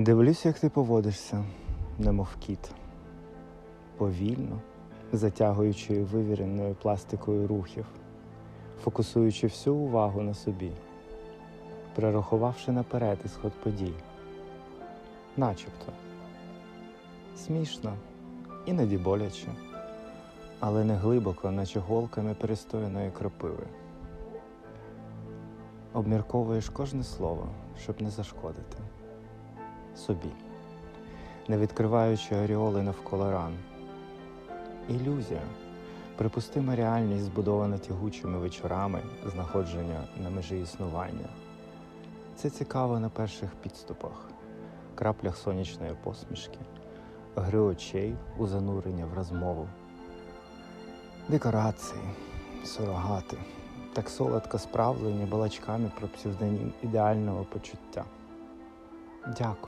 Дивлюсь, як ти поводишся, немов кіт. Повільно, затягуючи вивіреною пластикою рухів, фокусуючи всю увагу на собі, прорахувавши наперед ісход подій. Начебто. Смішно, іноді боляче, але не глибоко, наче голками перестояної кропиви. Обмірковуєш кожне слово, щоб не зашкодити собі, не відкриваючи оріоли навколо ран. Ілюзія, припустима реальність, збудована тягучими вечорами знаходження на межі існування. Це цікаво на перших підступах, краплях сонячної посмішки, гри очей у занурення в розмову, декорації, сурогати, так солодко справлені балачками про псевдонім ідеального почуття. Дякую.